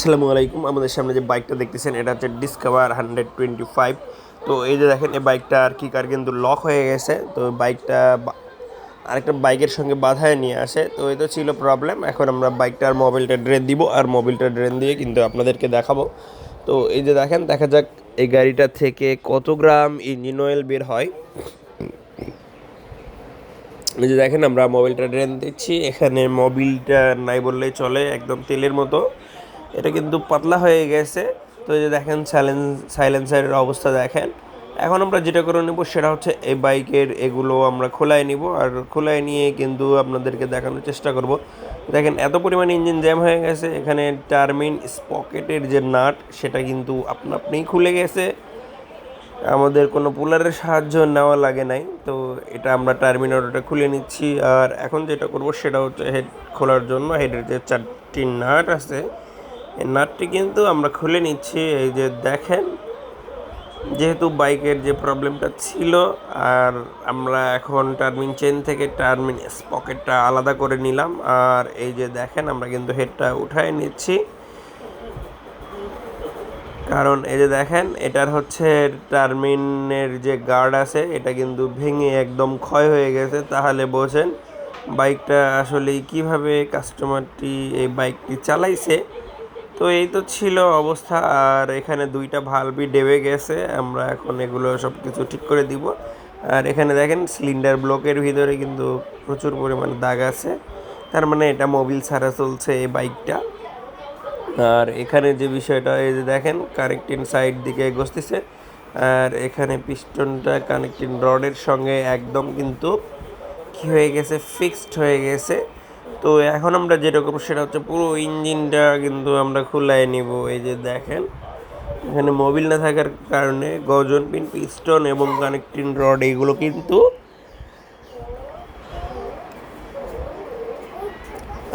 আসসালামু আলাইকুম, আমাদের সামনে যে বাইকটা দেখতেছেন, এটা হচ্ছে ডিসকভার হান্ড্রেড টোয়েন্টি ফাইভ তো এই যে দেখেন, এই বাইকটা আর কি কার কিন্তু লক হয়ে গেছে। তো বাইকটা আরেকটা বাইকের সঙ্গে বাধায় নিয়ে আসে। তো এটা ছিল প্রবলেম এখন আমরা বাইকটার মোবিলটা ড্রেন দিব আর মোবিলটা ড্রেন দিয়ে কিন্তু আপনাদেরকে দেখাবো। তো এই যে দেখেন, দেখা যাক এই গাড়িটা থেকে কত গ্রাম ইঞ্জিন অয়েল বের হয়। এই যে দেখেন, আমরা মোবিলটা ড্রেন দিচ্ছি। এখানে মোবিলটা নাই বললেই চলে, একদম তেলের মতো। এটা কিন্তু পাতলা হয়ে গেছে। তো যে দেখেন সাইলেন্স সাইলেন্সারের অবস্থা দেখেন। এখন আমরা যেটা করে নেব সেটা হচ্ছে এই বাইকের এগুলো আমরা খোলায় নিব। আর খোলায় নিয়ে কিন্তু আপনাদেরকে দেখানোর চেষ্টা করব। দেখেন, এত পরিমাণ ইঞ্জিন জ্যাম হয়ে গেছে। এখানে টার্মিন স্পকেটের যে নাট, সেটা কিন্তু আপনা আপনিই খুলে গেছে। আমাদের কোনো পুলারের সাহায্য নেওয়া লাগে নাই। তো এটা আমরা টার্মিনালটা খুলে নিচ্ছি। আর এখন যেটা করব সেটা হচ্ছে হেড খোলার জন্য। হেডের যে চারটি নাট আছে নাটটি কিন্তু আমরা খুলে নিচ্ছি, এই যে দেখেন, যেহেতু বাইকের যে প্রবলেমটা ছিল, আর আমরা এখন টার্মিন চেন থেকে টার্মিন স্পকেটটা আলাদা করে নিলাম, আর এই যে দেখেন, আমরা কিন্তু হেডটা উঠায় নিচ্ছি। কারণ এই যে দেখেন, এটার হচ্ছে টার্মিনের যে গার্ড আছে, এটা কিন্তু ভেঙে একদম ক্ষয় হয়ে গেছে। তাহলে বোঝেন, বাইকটা আসলে কীভাবে কাস্টমারটি এই বাইকটি চালাইছে তো এই তো ছিল অবস্থা, আর এখানে দুইটা ভালভি ডেবে গেছে, আমরা এখন এগুলো সব কিছু ঠিক করে দিব। আর এখানে দেখেন সিলিন্ডার ব্লকের ভিতরে কিন্তু প্রচুর পরিমাণে দাগ আছে, তার মানে এটা মোবিল ছাড়া চলছে এই বাইকটা। আর এখানে যে বিষয়টা, এই যে দেখেন কানেক্টিং সাইড দিকে এগোতেছে আর এখানে পিস্টনটা কানেক্টিং রডের সঙ্গে একদম কিন্তু কি হয়ে গেছে ফিক্সড হয়ে গেছে। তো এখন আমরা যেরকম, সেটা হচ্ছে পুরো ইঞ্জিনটা কিন্তু আমরা খুলাই নিব। এই যে দেখেন, এখানে মোবিল না থাকার কারণে গজন পিন, পিস্টন এবং কানেক্টিং রড, এগুলো কিন্তু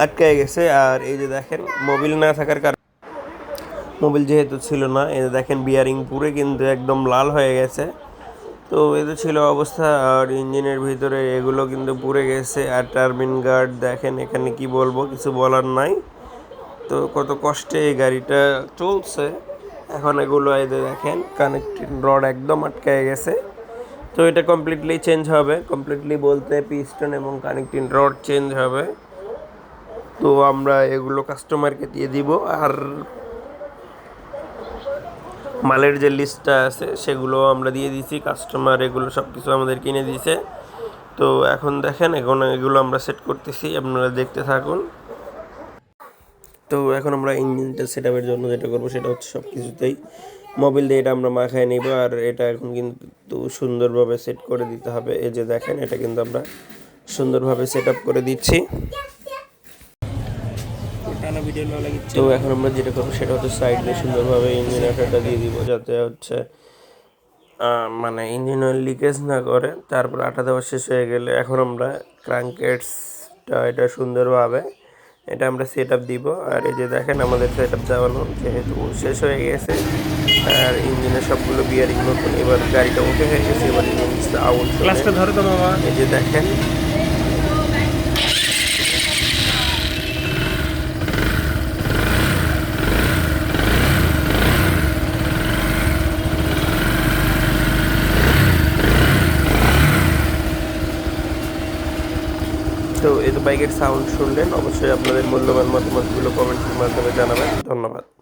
আটকায় গেছে। আর এই যে দেখেন, মোবিল না থাকার কারণে, মোবিল যেহেতু ছিল না, এই যে দেখেন বিয়ারিং পুরে কিন্তু একদম লাল হয়ে গেছে। তো এই তো ছিল অবস্থা, আর ইঞ্জিনের ভিতরে এগুলো কিন্তু পুড়ে গেছে, আর টার্বিন গার্ড দেখেন এখানে কি বলব, কিছু বলার নাই। তো কত কষ্টে এই গাড়িটা চলছে। এখন এগুলো এদের দেখেন কানেক্টিং রড একদম আটকায় গেছে। তো এটা কমপ্লিটলি চেঞ্জ হবে কমপ্লিটলি বলতে পিস্টন এবং কানেক্টিং রড চেঞ্জ হবে। তো আমরা এগুলো কাস্টমারকে দিয়ে দিব, আর মালের যে লিস্টটা আছে, সেগুলো আমরা দিয়ে দিয়েছি। কাস্টমার এগুলো সব কিছু আমাদের কিনে দিয়েছে। তো এখন দেখেন, এখন এগুলো আমরা সেট করতেছি। আপনারা দেখতে থাকুন। তো এখন আমরা ইঞ্জিনটা সেট আপের জন্য যেটা করব, সেটা হচ্ছে সব কিছুতেই মোবিল দিয়ে এটা আমরা মাখায় নিব। আর এটা এখন কিন্তু সুন্দরভাবে সেট করে দিতে হবে। এই যে দেখেন, এটা কিন্তু আমরা সুন্দরভাবে সেট আপ করে দিচ্ছি। তো এখন আমরা যেটা করব সেটা হচ্ছে সাইড দিয়ে সুন্দরভাবে ইঞ্জিন আঠাটা দিয়ে দিব যাতে হচ্ছে মানে ইঞ্জিন অয়েল লিকেজ না করে তারপর আটা দেওয়া শেষ হয়ে গেলে এখন আমরা ক্রাঙ্কেটসটা এটা সুন্দরভাবে এটা আমরা সেট আপ দিব। আর এই যে দেখেন আমাদের সেট আপ দেওয়ানো যেহেতু শেষ হয়ে গেছে আর ইঞ্জিনের সবগুলো বিয়ারিং নতুন এবার গাড়িটা ওকে হয়ে গেছে এবার ইঞ্জিনটা আউট ক্লাসটা ধরে তো মামা। এই যে দেখেন এই বাইকের সাউন্ড শুনলেন। অবশ্যই আপনাদের মূল্যবান মতামতগুলো কমেন্টের মাধ্যমে জানাবেন। ধন্যবাদ।